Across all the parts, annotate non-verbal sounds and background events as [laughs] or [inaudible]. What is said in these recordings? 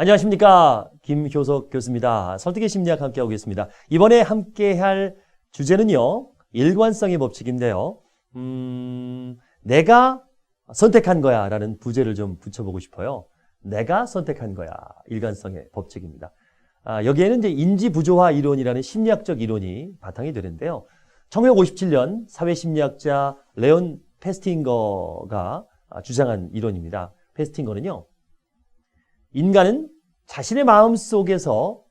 안녕하십니까. 김효석 교수입니다. 설득의 심리학 함께하고 있습니다. 이번에 함께할 주제는요. 일관성의 법칙인데요. 음, 내가 선택한 거야 라는 부제를 좀 붙여보고 싶어요. 내가 선택한 거야. 일관성의 법칙입니다. 아, 여기에는 이제 인지부조화 이론이라는 심리학적 이론이 바탕이 되는데요. 1957년 사회심리학자 레온 페스팅거가 주장한 이론입니다. 페스팅거는요. 인간은 자신의 마음 속에서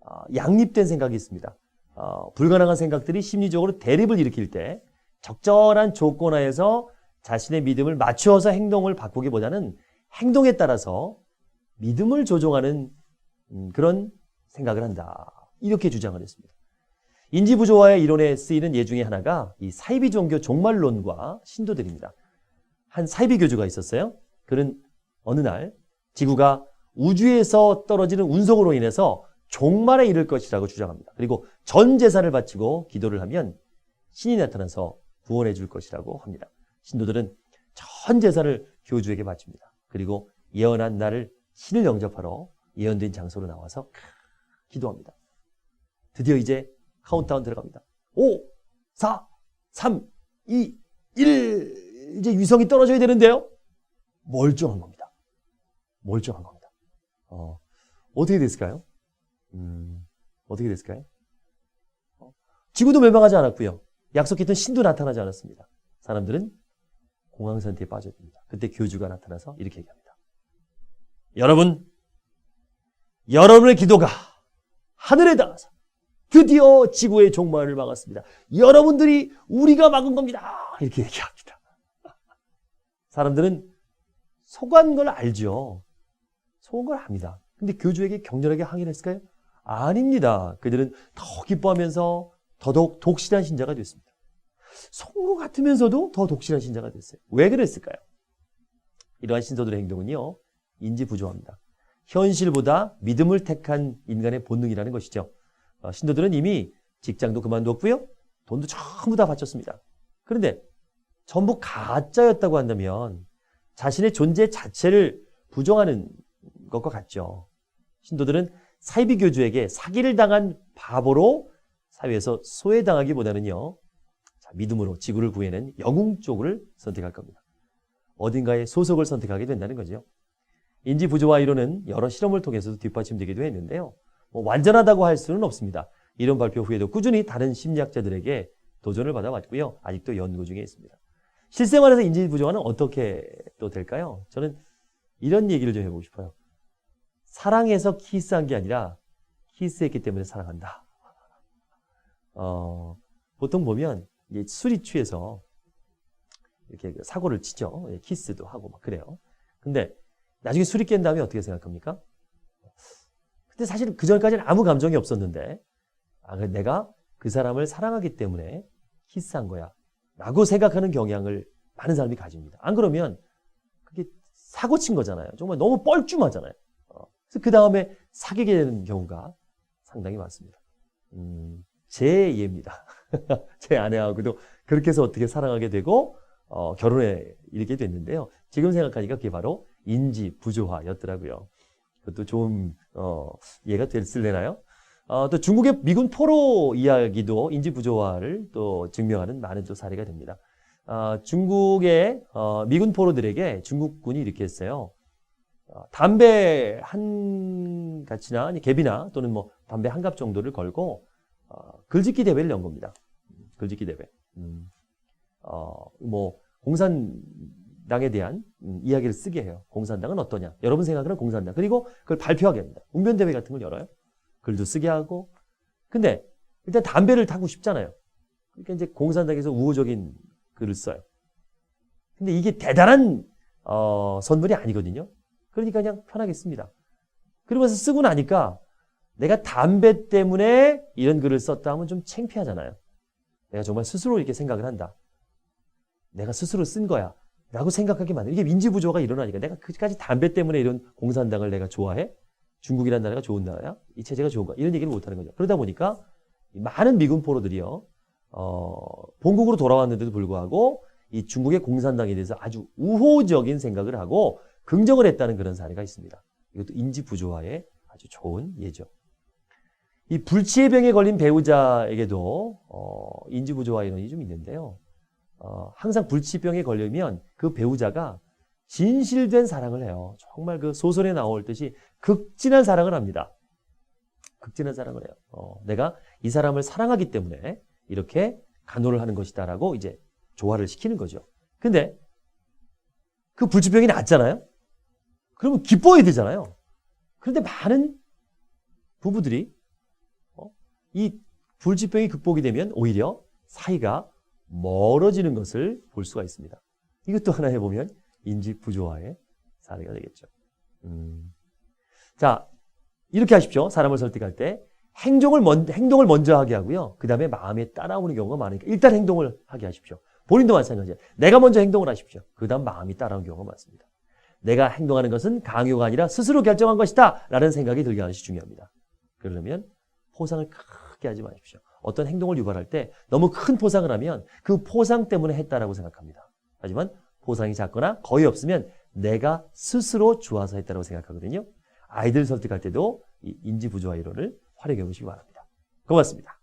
어, 양립된 생각이 있습니다. 어, 불가능한 생각들이 심리적으로 대립을 일으킬 때 적절한 조건 하에서 자신의 믿음을 맞추어서 행동을 바꾸기보다는 행동에 따라서 믿음을 조종하는 음, 그런 생각을 한다. 이렇게 주장을 했습니다. 인지부조화의 이론에 쓰이는 예 중에 하나가 이 사이비 종교 종말론과 신도들입니다. 한 사이비 교주가 있었어요. 그는 어느 날 지구가 우주에서 떨어지는 운석으로 인해서 종말에 이를 것이라고 주장합니다. 그리고 전 재산을 바치고 기도를 하면 신이 나타나서 구원해 줄 것이라고 합니다. 신도들은 전 재산을 교주에게 바칩니다. 그리고 예언한 날을 신을 영접하러 예언된 장소로 나와서 기도합니다. 드디어 이제 카운트다운 들어갑니다. 5, 4, 3, 2, 1. 이제 위성이 떨어져야 되는데요. 멀쩡한 겁니다. 멀쩡한 겁니다. 어, 어떻게 됐을까요? 음, 어떻게 됐을까요? 어, 지구도 멸망하지 않았고요. 약속했던 신도 나타나지 않았습니다. 사람들은 공황 상태에 빠져듭니다. 그때 교주가 나타나서 이렇게 얘기합니다. 여러분, 여러분의 기도가 하늘에 닿아서 드디어 지구의 종말을 막았습니다. 여러분들이 우리가 막은 겁니다. 이렇게 얘기합니다. 사람들은 속한 걸 알죠. 걸 압니다. 근데 교주에게 격렬하게 항의를 했을까요? 아닙니다. 그들은 더 기뻐하면서 더더욱 독실한 신자가 됐습니다. 것 같으면서도 더 독실한 신자가 됐어요. 왜 그랬을까요? 이러한 신도들의 행동은요, 인지 부조합니다. 현실보다 믿음을 택한 인간의 본능이라는 것이죠. 어, 신도들은 이미 직장도 그만두었고요. 돈도 전부 다 바쳤습니다. 그런데 전부 가짜였다고 한다면 자신의 존재 자체를 부정하는 것과 같죠. 신도들은 사이비 교주에게 사기를 당한 바보로 사회에서 소외당하기보다는요. 자, 믿음으로 지구를 구해낸 영웅 쪽을 선택할 겁니다. 어딘가에 소속을 선택하게 된다는 거죠. 인지 부조화 이론은 여러 실험을 통해서도 뒷받침되기도 했는데요. 뭐 완전하다고 할 수는 없습니다. 이론 발표 후에도 꾸준히 다른 심리학자들에게 도전을 받아왔고요. 아직도 연구 중에 있습니다. 실생활에서 인지 부조화는 어떻게 또 될까요? 저는 이런 얘기를 좀 해보고 싶어요. 사랑해서 키스한 게 아니라 키스했기 때문에 사랑한다. 어, 보통 보면 술이 취해서 이렇게 그 사고를 치죠. 예, 키스도 하고 막 그래요. 근데 나중에 술이 깬 다음에 어떻게 생각합니까? 근데 사실 그 전까지는 아무 감정이 없었는데, 아, 내가 그 사람을 사랑하기 때문에 키스한 거야. 라고 생각하는 경향을 많은 사람이 가집니다. 안 그러면 그게 사고 친 거잖아요. 정말 너무 뻘쭘하잖아요. 그 다음에 사귀게 되는 경우가 상당히 많습니다. 음, 제 예입니다. [laughs] 제 아내하고도 그렇게 해서 어떻게 사랑하게 되고, 어, 결혼에 이르게 됐는데요. 지금 생각하니까 그게 바로 인지 부조화였더라고요. 그것도 좋은 어, 이해가 됐을래나요? 어, 또 중국의 미군 포로 이야기도 인지 부조화를 또 증명하는 많은 또 사례가 됩니다. 어, 중국의 어, 미군 포로들에게 중국군이 이렇게 했어요. 어, 담배 한 가치나 갭이나 또는 뭐 담배 한 갑 정도를 걸고 어, 글짓기 대회를 연 겁니다. 글짓기 대회. 음, 어, 뭐 공산 당에 대한 음, 이야기를 쓰게 해요. 공산당은 어떠냐? 여러분 생각하는 공산당. 그리고 그걸 발표하게 합니다. 웅변대회 같은 걸 열어요. 글도 쓰게 하고. 근데 일단 담배를 타고 싶잖아요. 그러니까 이제 공산당에서 우호적인 글을 써요. 근데 이게 대단한 어, 선물이 아니거든요. 그러니까 그냥 편하게 씁니다. 그러면서 쓰고 나니까 내가 담배 때문에 이런 글을 썼다 하면 좀 창피하잖아요. 내가 정말 스스로 이렇게 생각을 한다. 내가 스스로 쓴 거야. 라고 생각하게 만들어. 이게 민지부조가 일어나니까 내가 그까지 담배 때문에 이런 공산당을 내가 좋아해? 중국이라는 나라가 좋은 나라야? 이 체제가 좋은가? 이런 얘기를 못하는 거죠. 그러다 보니까 많은 미군 포로들이요, 어, 본국으로 돌아왔는데도 불구하고 이 중국의 공산당에 대해서 아주 우호적인 생각을 하고 긍정을 했다는 그런 사례가 있습니다. 이것도 인지 부조화의 아주 좋은 예죠. 이 불치의 병에 걸린 배우자에게도 어, 인지 부조화 이론이 좀 있는데요. 어, 항상 불치병에 걸리면 그 배우자가 진실된 사랑을 해요. 정말 그 소설에 나올 듯이 극진한 사랑을 합니다. 극진한 사랑을 해요. 어, 내가 이 사람을 사랑하기 때문에 이렇게 간호를 하는 것이다라고 이제 조화를 시키는 거죠. 근데 그 불치병이 낫잖아요? 그러면 기뻐해야 되잖아요. 그런데 많은 부부들이 어, 이 불치병이 극복이 되면 오히려 사이가 멀어지는 것을 볼 수가 있습니다. 이것도 하나 해보면 인지 부조화의 사례가 되겠죠. 음. 자, 이렇게 하십시오. 사람을 설득할 때 행동을 먼 행동을 먼저 하게 하고요. 그 다음에 마음에 따라오는 경우가 많으니까 일단 행동을 하게 하십시오. 본인도 마찬가지예요. 내가 먼저 행동을 하십시오. 그 다음 마음이 따라오는 경우가 많습니다. 내가 행동하는 것은 강요가 아니라 스스로 결정한 것이다. 라는 생각이 들게 하는 것이 중요합니다. 그러려면 포상을 크게 하지 마십시오. 어떤 행동을 유발할 때 너무 큰 포상을 하면 그 포상 때문에 했다라고 생각합니다. 하지만 포상이 작거나 거의 없으면 내가 스스로 좋아서 했다고 생각하거든요. 아이들 설득할 때도 이 인지 부조화 이론을 활용해 보시기 바랍니다. 고맙습니다.